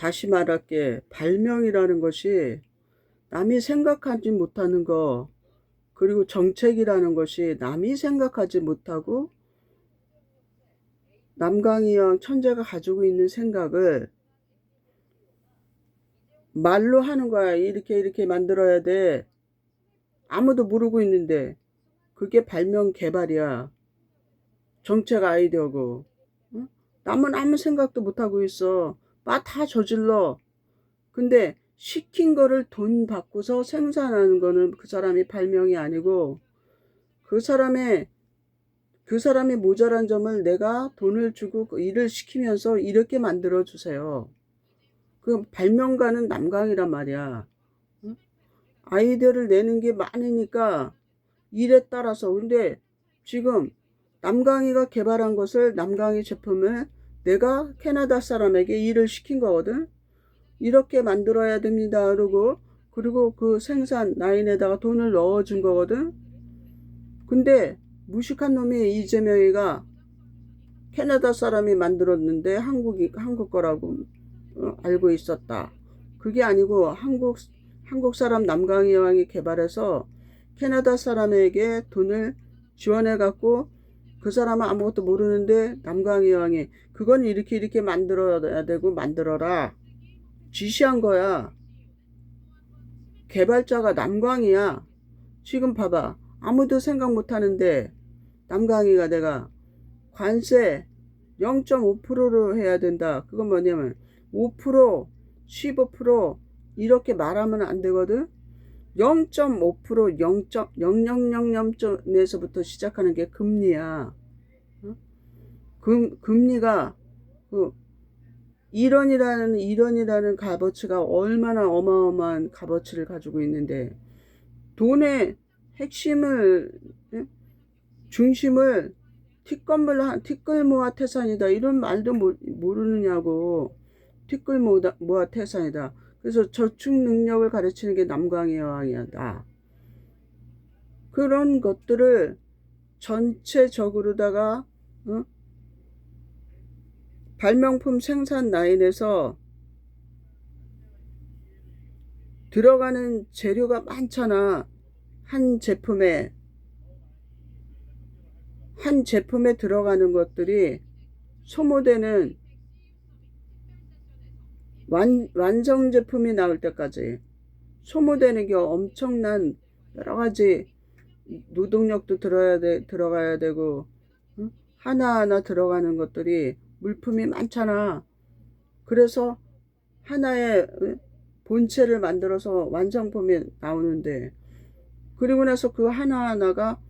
다시 말할게. 발명이라는 것이 남이 생각하지 못하는 거, 그리고 정책이라는 것이 남이 생각하지 못하고 남강이형 천재가 가지고 있는 생각을 말로 하는 거야. 이렇게 이렇게 만들어야 돼. 아무도 모르고 있는데 그게 발명 개발이야. 정책 아이디어고. 응? 남은 아무 생각도 못하고 있어. 막다 저질러. 근데 시킨 거를 돈 받고서 생산하는 거는 그 사람이 발명이 아니고 그 사람의 그 사람이 모자란 점을 내가 돈을 주고 그 일을 시키면서 이렇게 만들어 주세요. 그 발명가는 남강이란 말이야. 응? 아이디어를 내는 게 많으니까 일에 따라서 근데 지금 남강이가 개발한 것을 남강이 제품을 내가 캐나다 사람에게 일을 시킨 거거든. 이렇게 만들어야 됩니다. 그러고 그리고 그 생산 라인에다가 돈을 넣어준 거거든. 근데 무식한 놈이 이재명이가 캐나다 사람이 만들었는데 한국이 한국 거라고 어, 알고 있었다. 그게 아니고 한국 한국 사람 남강희 여왕이 개발해서 캐나다 사람에게 돈을 지원해 갖고 그 사람은 아무것도 모르는데 남강희 여왕이 그건 이렇게 이렇게 만들어야 되고 만들어라 지시한 거야. 개발자가 남광이야. 지금 봐봐. 아무도 생각 못 하는데 남강이가 내가 관세 0.5%로 해야 된다. 그건 뭐냐면 5%, 15% 이렇게 말하면 안 되거든. 0.5% 0.0000점에서부터 시작하는 게 금리야. 어? 금, 금리가 그 1원이라는 1원이라는 값어치가 얼마나 어마어마한 값어치를 가지고 있는데 돈의 핵심을 예? 중심을 티끌모아 티끌모아 태산이다 이런 말도 모, 모르느냐고 티끌모아 모아 태산이다 그래서 저축 능력을 가르치는 게 남강의 여왕이다 그런 것들을 전체적으로다가 어? 발명품 생산 라인에서 들어가는 재료가 많잖아. 한 제품에 한 제품에 들어가는 것들이 소모되는 완, 완성 제품이 나올 때까지 소모되는 게 엄청난 여러 가지 노동력도 들어야 돼, 들어가야 되고 응? 하나하나 들어가는 것들이 물품이 많잖아. 그래서 하나의 본체를 만들어서 완성품이 나오는데 그리고 나서 그 하나하나가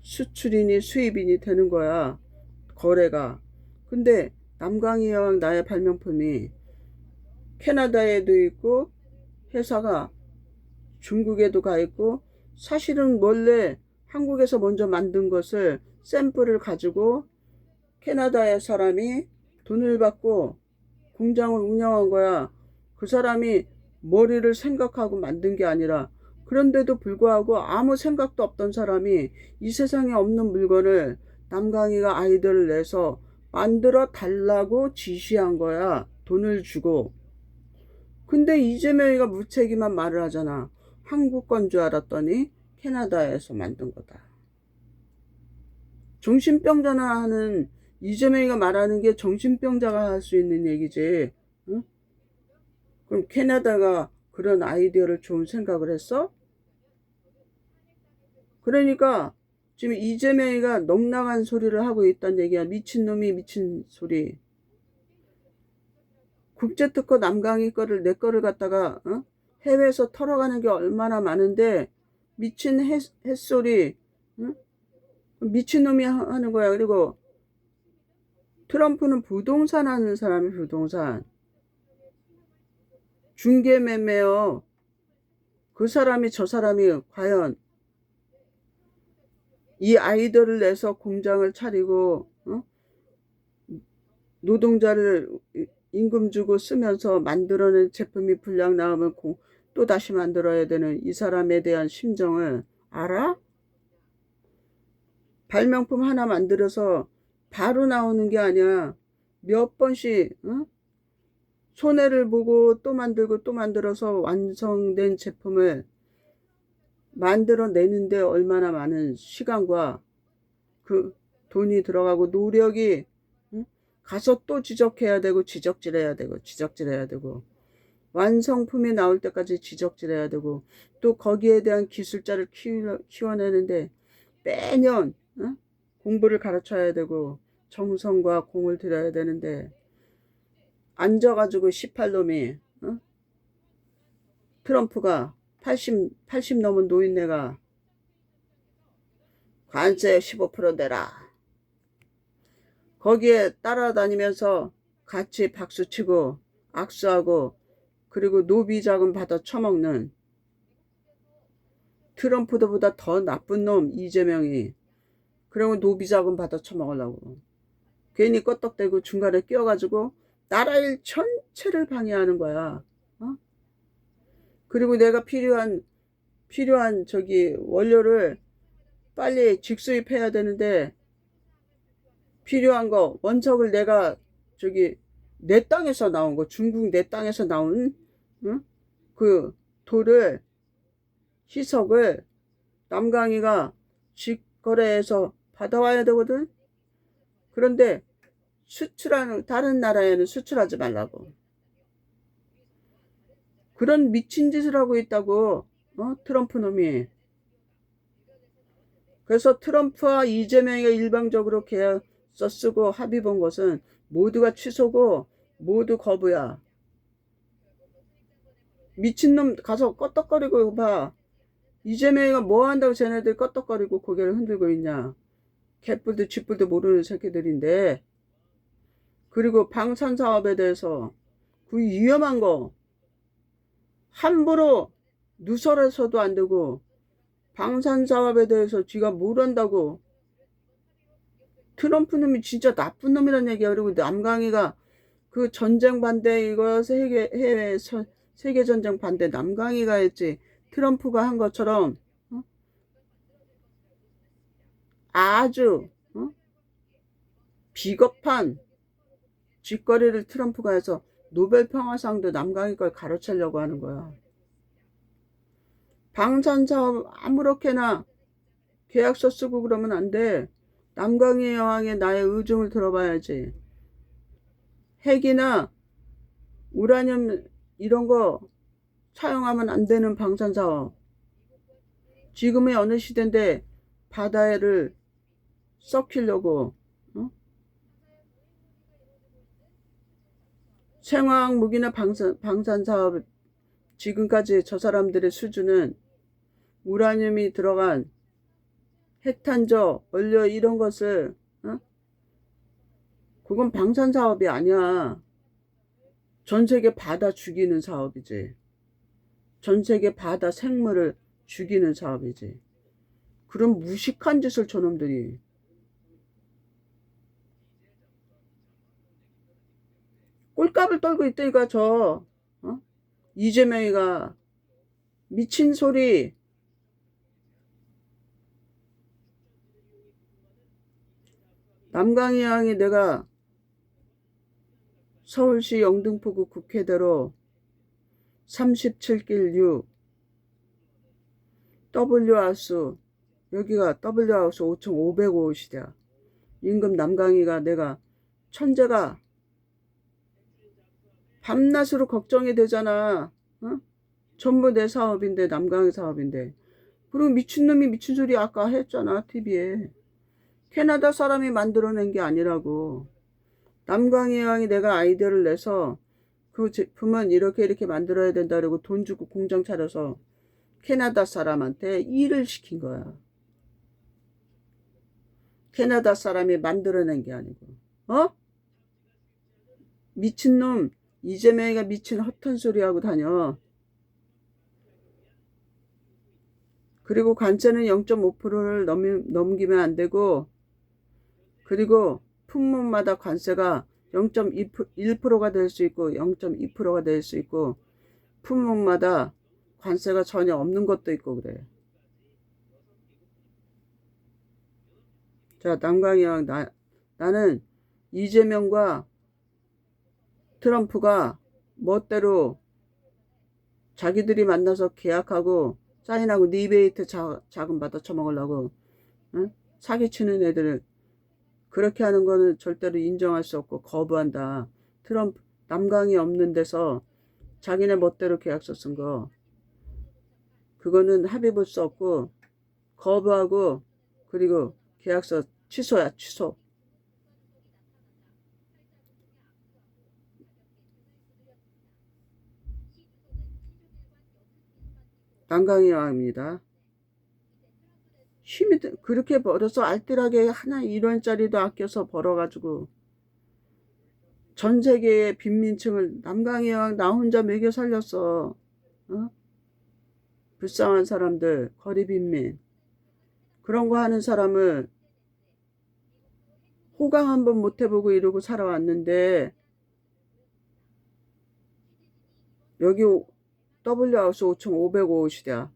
수출이니 수입이니 되는 거야. 거래가. 근데 남강희 여왕 나의 발명품이 캐나다에도 있고 회사가 중국에도 가 있고 사실은 원래 한국에서 먼저 만든 것을 샘플을 가지고 캐나다의 사람이 돈을 받고 공장을 운영한 거야. 그 사람이 머리를 생각하고 만든 게 아니라 그런데도 불구하고 아무 생각도 없던 사람이 이 세상에 없는 물건을 남강이가 아이디어를 내서 만들어 달라고 지시한 거야. 돈을 주고. 근데 이재명이가 무책임한 말을 하잖아. 한국 건 줄 알았더니 캐나다에서 만든 거다. 정신병자나 하는 이재명이가 말하는 게 정신병자가 할 수 있는 얘기지. 응? 그럼 캐나다가 그런 아이디어를 좋은 생각을 했어? 그러니까 지금 이재명이가 넉나간 소리를 하고 있다는 얘기야. 미친놈이 미친 소리. 국제특허 남강이 거를 내 거를 갖다가 어? 해외에서 털어가는 게 얼마나 많은데 미친 햇, 햇소리 응? 미친놈이 하는 거야. 그리고 트럼프는 부동산 하는 사람이 부동산. 중개매매요. 그 사람이 저 사람이 과연 이 아이들을 내서 공장을 차리고 어? 노동자를 임금 주고 쓰면서 만들어낸 제품이 불량 나오면 또 다시 만들어야 되는 이 사람에 대한 심정을 알아? 발명품 하나 만들어서 바로 나오는 게 아니야. 몇 번씩 어? 손해를 보고 또 만들고 또 만들어서 완성된 제품을 만들어내는데 얼마나 많은 시간과 그 돈이 들어가고 노력이 응? 가서 또 지적해야 되고 지적질해야 되고 지적질해야 되고 완성품이 나올 때까지 지적질해야 되고 또 거기에 대한 기술자를 키워, 키워내는데 매년 응? 공부를 가르쳐야 되고 정성과 공을 들여야 되는데 앉아가지고 18놈이 어? 트럼프가 80, 80 넘은 노인네가 관세 15% 내라. 거기에 따라다니면서 같이 박수치고 악수하고 그리고 노비 자금 받아 처먹는 트럼프도보다 더 나쁜 놈 이재명이 그리고 노비 자금 받아 처먹으려고 괜히 껐떡대고 중간에 끼어가지고 나라 일 전체를 방해하는 거야. 어? 그리고 내가 필요한 필요한 저기 원료를 빨리 직수입해야 되는데 필요한 거 원석을 내가 저기 내 땅에서 나온 거 중국 내 땅에서 나온 응? 그 돌을 희석을 남강이가 직거래해서 받아와야 되거든. 그런데 수출하는 다른 나라에는 수출하지 말라고. 그런 미친 짓을 하고 있다고 어? 트럼프 놈이. 그래서 트럼프와 이재명이 일방적으로 계약 서 쓰고 합의 본 것은 모두가 취소고 모두 거부야. 미친놈 가서 껐떡거리고 봐. 이재명이가 뭐 한다고 쟤네들 껐떡거리고 고개를 흔들고 있냐. 개뿔도 쥐뿔도 모르는 새끼들인데. 그리고 방산 사업에 대해서 그 위험한 거 함부로 누설해서도 안 되고 방산 사업에 대해서 쥐가 뭘 한다고 트럼프 놈이 진짜 나쁜 놈이란 얘기야. 그리고 남강이가 그 전쟁 반대 이거 세계 해외 서, 세계 전쟁 반대 남강이가 했지. 트럼프가 한 것처럼 어? 아주 어? 비겁한 쥐거리를 트럼프가 해서 노벨 평화상도 남강이 걸 가로채려고 하는 거야. 방산 사업 아무렇게나 계약서 쓰고 그러면 안 돼. 남강희 여왕의 나의 의중을 들어봐야지. 핵이나 우라늄 이런 거 사용하면 안 되는 방산 사업. 지금의 어느 시대인데 바다를 썩히려고 어? 생화학 무기나 방산, 방산 사업 지금까지 저 사람들의 수준은 우라늄이 들어간 핵탄저 원료 이런 것을 어? 그건 방산 사업이 아니야. 전 세계 바다 죽이는 사업이지. 전 세계 바다 생물을 죽이는 사업이지. 그런 무식한 짓을 저놈들이. 꼴값을 떨고 있다니까 저 어? 이재명이가 미친 소리 남강희 양이 내가 서울시 영등포구 국회대로 37길 6 W하우스 여기가 W하우스 5,505호시대야. 임금 남강희가 내가 천재가 밤낮으로 걱정이 되잖아. 어? 전부 내 사업인데 남강희 사업인데. 그리고 미친놈이 미친 소리 아까 했잖아 TV에 캐나다 사람이 만들어낸 게 아니라고. 남광희 여왕이 내가 아이디어를 내서 그 제품은 이렇게 이렇게 만들어야 된다 그러고 돈 주고 공장 차려서 캐나다 사람한테 일을 시킨 거야. 캐나다 사람이 만들어낸 게 아니고. 어? 미친놈 이재명이가 미친 헛한 소리 하고 다녀. 그리고 관세는 0.5%를 넘기면 안 되고 그리고 품목마다 관세가 0.1%가 될 수 있고 0.2%가 될 수 있고 품목마다 관세가 전혀 없는 것도 있고 그래. 자, 형, 나, 나는 이재명과 트럼프가 멋대로 자기들이 만나서 계약하고 사인하고 리베이트 자, 자금 받아 처먹으려고 응? 사기치는 애들을 그렇게 하는 거는 절대로 인정할 수 없고 거부한다. 트럼프 남강이 없는 데서 자기네 멋대로 계약서 쓴 거 그거는 합의 볼 수 없고 거부하고 그리고 계약서 취소야 취소. 남강이 왕입니다. 힘이 드- 그렇게 벌어서 알뜰하게 하나 1원짜리도 아껴서 벌어가지고 전 세계의 빈민층을 남강이 왕 나 혼자 먹여 살렸어. 어? 불쌍한 사람들, 거리 빈민. 그런 거 하는 사람을 호강 한번 못 해보고 이러고 살아왔는데 여기 W하우스 5,505시야.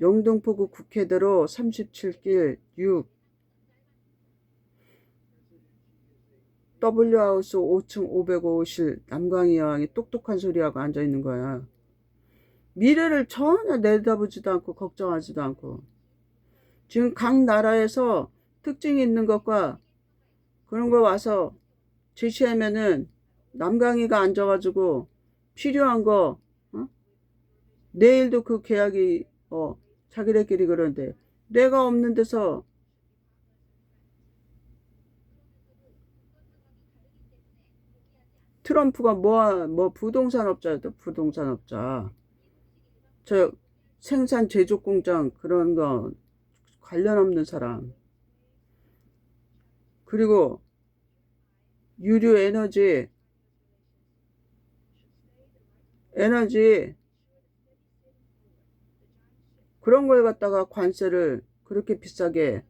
영등포구 국회대로 37길 6 W하우스 5층 505실 남광희 여왕이 똑똑한 소리하고 앉아있는 거야. 미래를 전혀 내다보지도 않고 걱정하지도 않고 지금 각 나라에서 특징이 있는 것과 그런 거 와서 제시하면은 남강희가 앉아가지고 필요한 거 어? 내일도 그 계약이 어 자기네끼리 그러는데 내가 없는 데서 트럼프가 뭐, 뭐 부동산업자였다 부동산업자. 저 생산 제조 공장 그런 거 관련 없는 사람. 그리고 유류 에너지 에너지 그런 걸 갖다가 관세를 그렇게 비싸게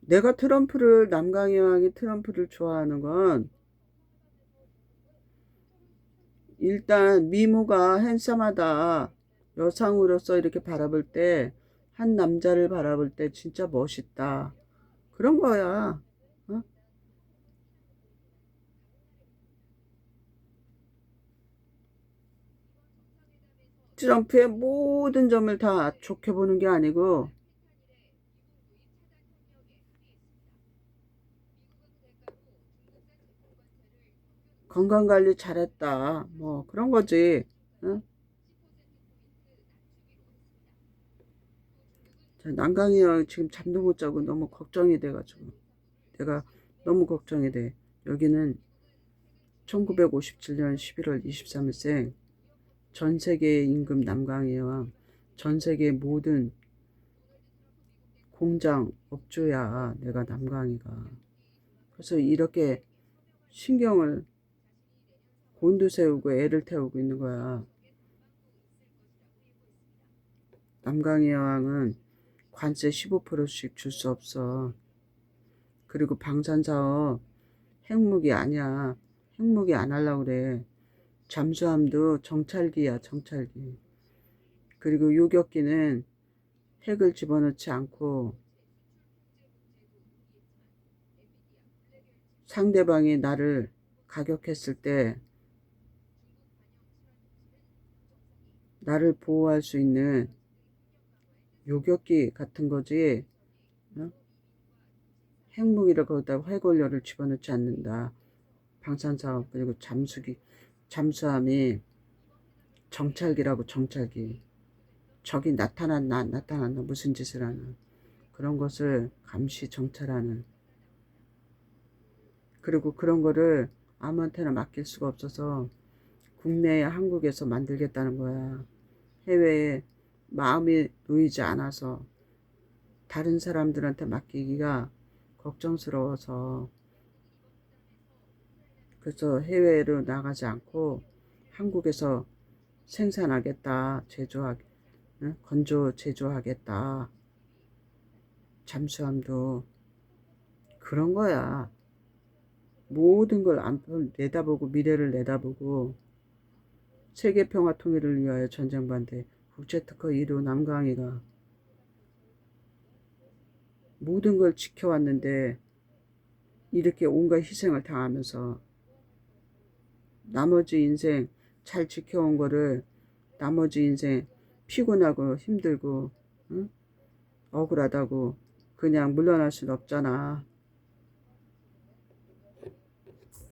내가 트럼프를 남강희 왕이 트럼프를 좋아하는 건 일단 미모가 핸섬하다. 여성으로서 이렇게 바라볼 때 한 남자를 바라볼 때 진짜 멋있다 그런 거야 어? 트럼프의 모든 점을 다 좋게 보는 게 아니고 건강관리 잘했다. 뭐 그런 거지. 응? 난강이 형 지금 잠도 못 자고 너무 걱정이 돼가지고 내가 너무 걱정이 돼. 여기는 1957년 11월 23일생 전 세계의 임금 남강희와 전 세계 모든 공장 업주야 내가 남강희가 그래서 이렇게 신경을 곤두세우고 애를 태우고 있는 거야. 남강희 여왕은 관세 15%씩 줄 수 없어. 그리고 방산사업 핵무기 아니야. 핵무기 안 하려고 그래. 잠수함도 정찰기야, 정찰기. 그리고 요격기는 핵을 집어넣지 않고 상대방이 나를 가격했을 때 나를 보호할 수 있는 요격기 같은 거지 어? 핵무기를 거기다 핵원료를 집어넣지 않는다 방산사업 그리고 잠수기 잠수함이 정찰기라고 정찰기 적이 나타났나 안 나타났나 무슨 짓을 하는 그런 것을 감시 정찰하는 그리고 그런 거를 아무한테나 맡길 수가 없어서 국내에 한국에서 만들겠다는 거야. 해외에 마음이 놓이지 않아서 다른 사람들한테 맡기기가 걱정스러워서 그래서 해외로 나가지 않고 한국에서 생산하겠다, 제조하, 응? 건조 제조하겠다. 잠수함도 그런 거야. 모든 걸안 내다보고 미래를 내다보고 세계 평화 통일을 위하여 전쟁 반대 국제특허 1호 남강희가 모든 걸 지켜왔는데 이렇게 온갖 희생을 당하면서 나머지 인생 잘 지켜온 거를 나머지 인생 피곤하고 힘들고 응? 억울하다고 그냥 물러날 순 없잖아.